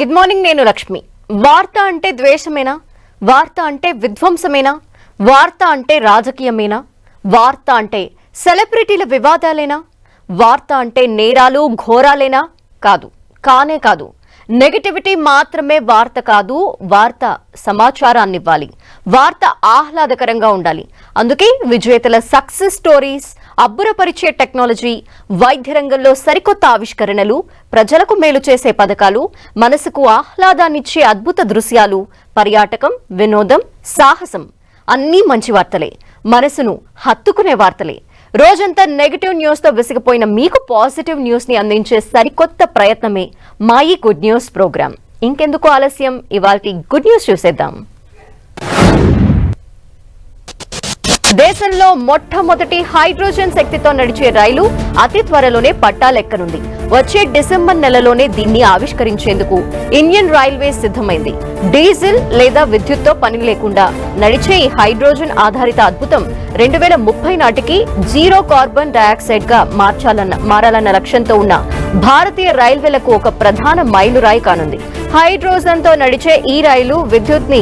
Good morning నేను లక్ష్మి. వార్త అంటే ద్వేషమేనా? వార్త అంటే విధ్వంసమేనా? వార్త అంటే రాజకీయమేనా? వార్త అంటే సెలబ్రిటీల వివాదాలేనా? వార్త అంటే నేరాలు ఘోరాలేనా? కాదు. కానే కాదు. నెగటివిటీ మాత్రమే వార్త కాదు వార్త సమాచారాన్ని ఇవ్వాలి వార్త ఆహ్లాదకరంగా ఉండాలి. అందుకే విజేతల సక్సెస్ స్టోరీస్ అబ్బురపరిచే టెక్నాలజీ వైద్య రంగంలో సరికొత్త ఆవిష్కరణలు ప్రజలకు మేలు చేసే పథకాలు మనసుకు ఆహ్లాదాన్నిచ్చే అద్భుత దృశ్యాలు పర్యాటకం వినోదం సాహసం అన్నీ మంచి వార్తలే. మనసును హత్తుకునే వార్తలే. రోజంతా నెగిటివ్ న్యూస్తో విసిగిపోయిన మీకు పాజిటివ్ న్యూస్ని అందించే సరికొత్త ప్రయత్నమే మా ఈ గుడ్ న్యూస్ ప్రోగ్రామ్. ఇంకెందుకు ఆలస్యం? ఇవాళ గుడ్ న్యూస్ చూసేద్దాం. దేశంలో మొట్టమొదటి హైడ్రోజన్ శక్తితో నడిచే రైలు అతి త్వరలోనే పట్టాలెక్కనుంది వచ్చే డిసెంబర్ నెలలోనే దీన్ని ఆవిష్కరించేందుకు ఇండియన్ రైల్వే సిద్ధమైంది. డీజిల్ లేదా విద్యుత్తో పని లేకుండా నడిచే ఈ హైడ్రోజన్ ఆధారిత అద్భుతం రెండు వేల ముప్పై నాటికి జీరో కార్బన్ డయాక్సైడ్గా మార్చాలన్న మారాలన్న లక్ష్యంతో ఉన్న భారతీయ రైల్వేలకు ఒక ప్రధాన మైలురాయి కానుంది. హైడ్రోజన్తో నడిచే ఈ రైలు విద్యుత్ని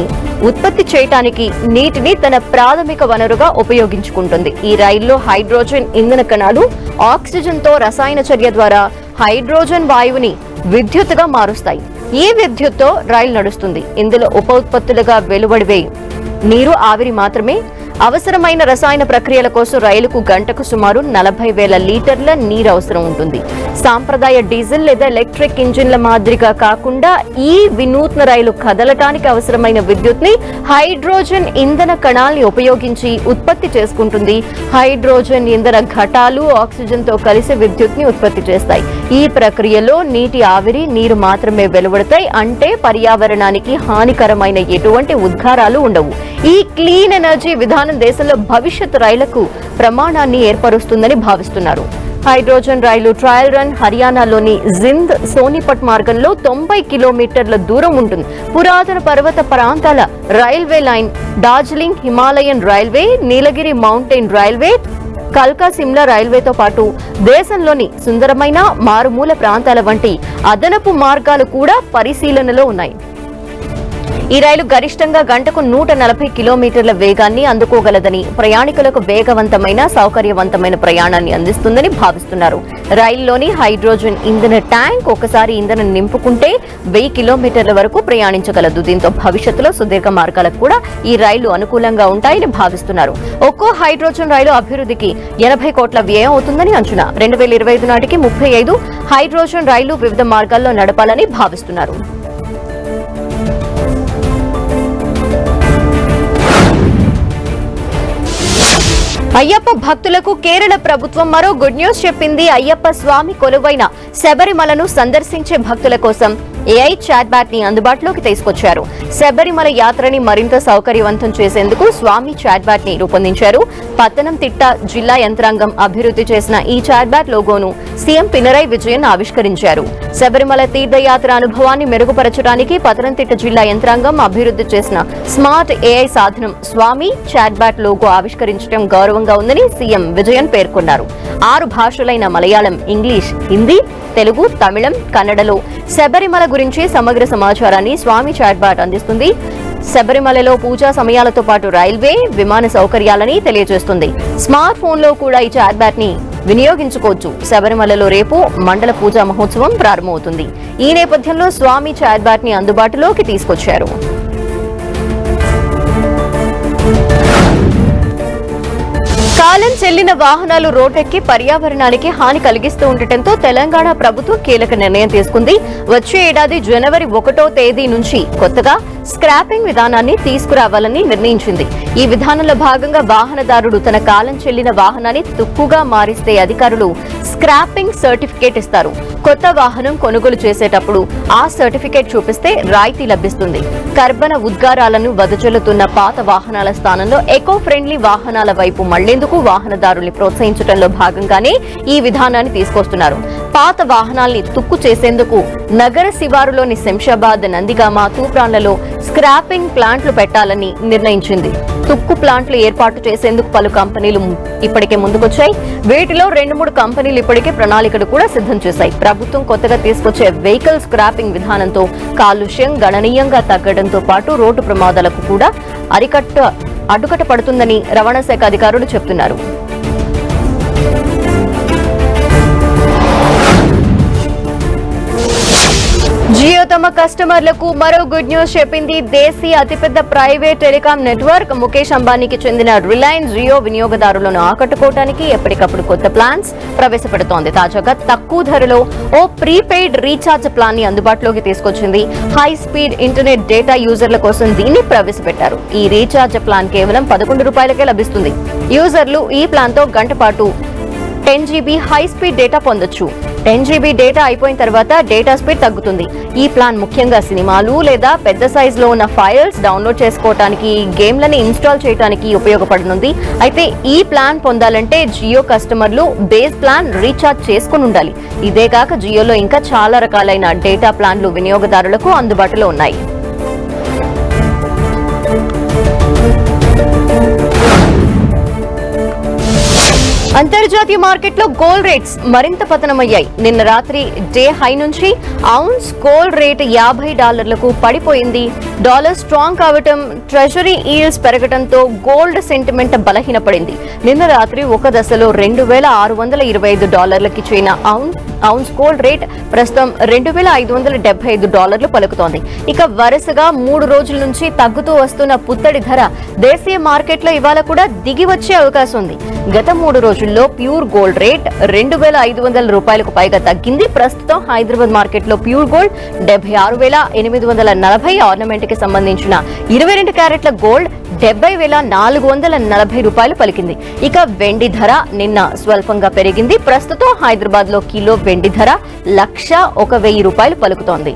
ఉత్పత్తి చేయటానికి నీటిని తన ప్రాథమిక వనరుగా ఉపయోగించుకుంటుంది. ఈ రైల్లో హైడ్రోజన్ ఇంధన కణాలు ఆక్సిజన్తో రసాయన చర్య ద్వారా హైడ్రోజన్ వాయువుని విద్యుత్తుగా మారుస్తాయి. ఈ విద్యుత్తో రైలు నడుస్తుంది. ఇందులో ఉప ఉత్పత్తులుగా వెలువడివే నీరు ఆవిరి మాత్రమే అవసరమైన రసాయన ప్రక్రియల కోసం రైలుకు గంటకు సుమారు నలభై వేల లీటర్ల నీరు అవసరం ఉంటుంది. సాంప్రదాయ డీజిల్ లేదా ఎలక్ట్రిక్ ఇంజిన్ల మాదిరిగా కాకుండా ఈ వినూత్న రైలు కదలటానికి అవసరమైన విద్యుత్ని హైడ్రోజన్ ఇంధన కణాల్ని ఉపయోగించి ఉత్పత్తి చేసుకుంటుంది. హైడ్రోజన్ ఇంధన ఘటాలు ఆక్సిజన్తో కలిసి విద్యుత్ని ఉత్పత్తి చేస్తాయి. ఈ ప్రక్రియలో నీటి ఆవిరి నీరు మాత్రమే వెలువడతాయి. అంటే పర్యావరణానికి హానికరమైన ఎటువంటి ఉద్గారాలు ఉండవు. ఈ క్లీన్ ఎనర్జీ విధానం దేశంలో భవిష్యత్ రైళ్ళకు ప్రమాణాన్ని ఏర్పరుస్తుందని భావిస్తున్నారు. హైడ్రోజన్ రైలు ట్రయల్ రన్ హర్యానాలోని జింద్ సోనిపట్ మార్గంలో తొంభై కిలోమీటర్ల దూరం ఉంటుంది. పురాతన పర్వత ప్రాంతాల railway line Darjeeling Himalayan railway Nilgiri mountain railway కల్కా Shimla రైల్వేతో పాటు దేశంలోని సుందరమైన మారుమూల ప్రాంతాల వంటి అదనపు మార్గాలు కూడా పరిశీలనలో ఉన్నాయి. ఈ రైలు గరిష్టంగా గంటకు నూట నలభై కిలోమీటర్ల వేగాన్ని అందుకోగలదని ప్రయాణికులకు వేగవంతమైన సౌకర్యవంతమైన ప్రయాణాన్ని అందిస్తుందని భావిస్తున్నారు. రైల్లోని హైడ్రోజన్ ఇంధన ట్యాంక్ ఒకసారి ఇంధనం నింపుకుంటే వెయ్యి కిలోమీటర్ల వరకు ప్రయాణించగలదు. దీంతో భవిష్యత్తులో సుదీర్ఘ మార్గాలకు కూడా ఈ రైలు అనుకూలంగా ఉంటాయని భావిస్తున్నారు. ఒక్కో హైడ్రోజన్ రైలు అభివృద్ధికి ఎనభై కోట్ల వ్యయం అవుతుందని అంచనా. రెండు వేల ఇరవై ఐదు నాటికి ముప్పై ఐదు హైడ్రోజన్ రైలు వివిధ మార్గాల్లో నడపాలని భావిస్తున్నారు. అయ్యప్ప భక్తులకు కేరళ ప్రభుత్వం మరో గుడ్ న్యూస్ చెప్పింది. అయ్యప్ప స్వామి కొలువైన శబరిమలను సందర్శించే భక్తుల కోసం. ఏఐ చాట్ బ్యాట్ని అందుబాటులోకి తీసుకొచ్చారు. శబరిమల యాత్రని మరింత సౌకర్యవంతం చేసేందుకు స్వామి చాట్ బ్యాట్ని రూపొందించారు పత్తనంతిట్ట జిల్లా యంత్రాంగం అభివృద్ధి చేసిన ఈ చాట్బాట్ లోగోను సీఎం పినరై విజయన్ ఆవిష్కరించారు. శబరిమల తీర్థయాత్ర అనుభవాన్ని మెరుగుపరచడానికి పతనంతిట్ట జిల్లా యంత్రాంగం అభివృద్ధి చేసిన స్మార్ట్ ఏఐ సాధనం స్వామి చాట్బాట్ లోగో ఆవిష్కరించడం గౌరవంగా ఉందని సీఎం విజయన్ పేర్కొన్నారు. ఆరు భాషలైన మలయాళం ఇంగ్లీష్ హిందీ తెలుగు తమిళం కన్నడలో శబరిమల గురించి సమగ్ర సమాచారాన్ని స్వామి చాట్బాట్ అందిస్తుంది. శబరిమలలో పూజా సమయాలతో పాటు రైల్వే విమాన సౌకర్యాలని తెలియజేస్తుంది. స్మార్ట్ ఫోన్లో కూడా ఈ చాట్బాట్ని వినియోగించుకోవచ్చు. శబరిమలలో రేపు మండల పూజా మహోత్సవం ప్రారంభమవుతుంది. ఈ నేపథ్యంలో స్వామి చాట్బాట్ని అందుబాటులోకి తీసుకొచ్చారు. కాలం చెల్లిన వాహనాలు రోడ్డెక్కి పర్యావరణానికి హాని కలిగిస్తూ ఉండటంతో తెలంగాణ ప్రభుత్వం కీలక నిర్ణయం తీసుకుంది. వచ్చే ఏడాది జనవరి ఒకటో తేదీ నుంచి కొత్తగా స్క్రాపింగ్ విధానాన్ని తీసుకురావాలని నిర్ణయించింది. ఈ విధానంలో భాగంగా వాహనదారుడు తన కాలం చెల్లిన వాహనాన్ని తుక్కుగా మారిస్తే అధికారులు స్క్రాపింగ్ సర్టిఫికేట్ ఇస్తారు. కొత్త వాహనం కొనుగోలు చేసేటప్పుడు ఆ సర్టిఫికేట్ చూపిస్తే రాయితీ లభిస్తుంది. కర్బన ఉద్గారాలను వదజల్లుతున్న పాత వాహనాల స్థానంలో ఎకో ఫ్రెండ్లీ వాహనాల వైపు మళ్ళేందుకు వాహనదారుల్ని ప్రోత్సహించడంలో భాగంగానే ఈ విధానాన్ని తీసుకొస్తున్నారు. పాత వాహనాల్ని తుక్కు చేసేందుకు నగర శివారులోని శంషాబాద్ నందిగామ తూప్రాన్లలో స్క్రాపింగ్ ప్లాంట్లు పెట్టాలని నిర్ణయించింది. తుక్కు ప్లాంట్లు ఏర్పాటు చేసేందుకు పలు కంపెనీలు ఇప్పటికే ముందుకొచ్చాయి. వీటిలో రెండు మూడు కంపెనీలు ఇప్పటికే ప్రణాళికలు కూడా సిద్ధం చేశాయి. ప్రభుత్వం కొత్తగా తీసుకొచ్చే వెహికల్ స్క్రాపింగ్ విధానంతో కాలుష్యం గణనీయంగా తగ్గడంతో పాటు రోడ్డు ప్రమాదాలకు కూడా అరికట్ట అడ్డుకట్ట పడుతుందని రవాణా శాఖ అధికారులు చెబుతున్నారు జియో తమ కస్టమర్లకు మరో గుడ్ న్యూస్ చెప్పింది. దేశీ అతిపెద్ద ప్రైవేట్ టెలికాం నెట్వర్క్ ముఖేష్ అంబానీకి చెందిన రిలయన్స్ జియో వినియోగదారులను ఆకట్టుకోవడానికి ఎప్పటికప్పుడు కొత్త ప్లాన్స్ ప్రవేశపెడుతోంది. తాజాగా తక్కువ ధరలో ఓ ప్రీపెయిడ్ రీఛార్జ్ ప్లాన్ని అందుబాటులోకి తీసుకొచ్చింది. హై స్పీడ్ ఇంటర్నెట్ డేటా యూజర్ల కోసం దీన్ని ప్రవేశపెట్టారు. ఈ రీఛార్జ్ ప్లాన్ కేవలం పదకొండు రూపాయలకే లభిస్తుంది. యూజర్లు ఈ ప్లాన్తో గంట పాటు ten GB high speed data పొందొచ్చు. టెన్ జీబీ డేటా అయిపోయిన తర్వాత డేటా స్పీడ్ తగ్గుతుంది. ఈ ప్లాన్ ముఖ్యంగా సినిమాలు లేదా పెద్ద సైజ్లో ఉన్న ఫైల్స్ డౌన్లోడ్ చేసుకోవటానికి గేమ్లని ఇన్స్టాల్ చేయడానికి ఉపయోగపడనుంది. అయితే ఈ ప్లాన్ పొందాలంటే జియో కస్టమర్లు బేస్ ప్లాన్ రీఛార్జ్ చేసుకుని ఉండాలి. ఇదే కాక జియోలో ఇంకా చాలా రకాలైన డేటా ప్లాన్లు వినియోగదారులకు అందుబాటులో ఉన్నాయి. అంతర్జాతీయ మార్కెట్లో గోల్డ్ రేట్స్ మరింత పతనమయ్యాయి. నిన్న రాత్రి డే హై నుంచి ఔన్స్ గోల్డ్ రేట్ యాభై డాలర్లకు పడిపోయింది. డాలర్ స్ట్రాంగ్ కావటం ట్రెజరీ ఈల్స్ పెరగడంతో గోల్డ్ సెంటిమెంట్ బలహీనపడింది. నిన్న రాత్రి ఒక దశలో రెండు వేల ఆరు వందల ఇరవై ఐదు డాలర్లకి చేరిన అవున్స్ ఔన్స్ గోల్డ్ రేట్ ప్రస్తుతం రెండు వేల ఐదు వందల డెబ్బై ఐదు డాలర్లు పలుకుతోంది. ఇక వరుసగా మూడు రోజుల నుంచి తగ్గుతూ వస్తున్న పుత్తడి ధర దేశీయ మార్కెట్లో ఇవాళ కూడా దిగి వచ్చే అవకాశం ఉంది. గత మూడు రోజుల్లో ప్యూర్ గోల్డ్ రేట్ రెండు వేల ఐదు వందల రూపాయలకు పైగా తగ్గింది. ప్రస్తుతం హైదరాబాద్ మార్కెట్లో ప్యూర్ గోల్డ్ డెబ్బై ఆరు వేల ఎనిమిది వందల నలభై ఆర్నమెంట్కి సంబంధించిన ఇరవై రెండు క్యారెట్ల గోల్డ్ డెబ్బై వేల నాలుగు వందల నలభై రూపాయలు పలికింది. ఇక వెండి ధర నిన్న స్వల్పంగా పెరిగింది. ప్రస్తుతం హైదరాబాద్లో కిలో వెండి ధర లక్ష ఒక వెయ్యి రూపాయలు పలుకుతోంది.